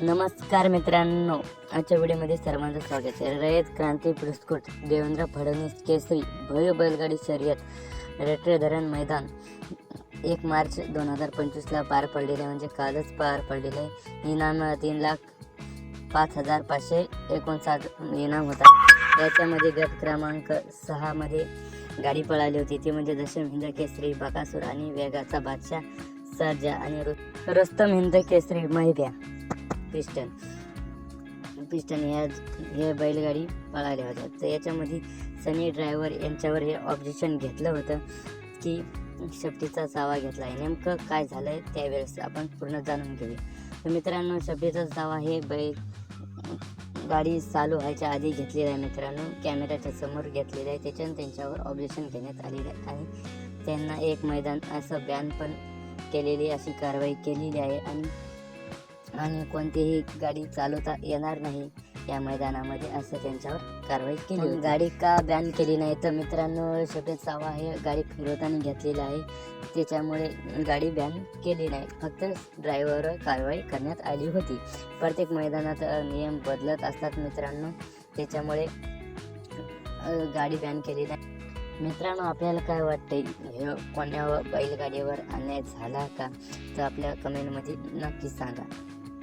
नमस्कार मित्रांनो. आजच्या व्हिडिओमध्ये सर्वांचं स्वागत आहे. रयत क्रांती पुरस्कृत देवेंद्र फडणवीस केसरी भव्य बैलगाडी शर्यत रेट्रे धरण मैदान. एक मार्च दोन हजार पंचवीसला पार पडलेले आहे. म्हणजे कालच पार पडलेले आहे. इनाम तीन लाख पाच हजार पाचशे एकोणसाठ इनाम होता. याच्यामध्ये गट क्रमांक सहामध्ये गाडी पळाली होती. ती म्हणजे दशम हिंद केसरी बकासूर आणि वेगाचा बादशाह सर्जा आणि रु- रस्तम हिंद केसरी महिद्या पिस्टन. पिस्टन ह्या हे बैलगाडी पळाल्या होत्या तर याच्यामध्ये सनी ड्रायव्हर यांच्यावर हे ऑब्जेक्शन घेतलं होतं की शब्दीचा चावा घेतला आहे नेमकं काय झालं आहे त्यावेळेस आपण पूर्ण जाणून घेऊया. तर मित्रांनो शब्दीचाच चावा हे बैल गाडी चालू व्हायच्या आधी घेतलेला आहे मित्रांनो. कॅमेऱ्याच्या समोर घेतलेलं आहे. त्याच्यानं त्यांच्यावर ऑब्जेक्शन घेण्यात आलेलं आहे. त्यांना एक मैदान असं बॅन पण केलेली अशी कारवाई केलेली आहे आणि आणि कोणतीही गाडी चालवता येणार नाही. या मैदानामध्ये असं त्यांच्यावर कारवाई केली होती. गाडी का बॅन केली नाही? तर मित्रांनो शेवटी चावा हे गाडी फिरवताना घेतलेलं आहे. त्याच्यामुळे गाडी बॅन केली नाही. फक्त ड्रायव्हरवर कारवाई करण्यात आली होती. प्रत्येक मैदानात नियम बदलत असतात मित्रांनो. त्याच्यामुळे गाडी बॅन केली नाही. मित्रांनो आपल्याला काय वाटतंय? हे कोण्या बैलगाडीवर अन्याय झाला का? तर आपल्या कमेंटमध्ये नक्की सांगा.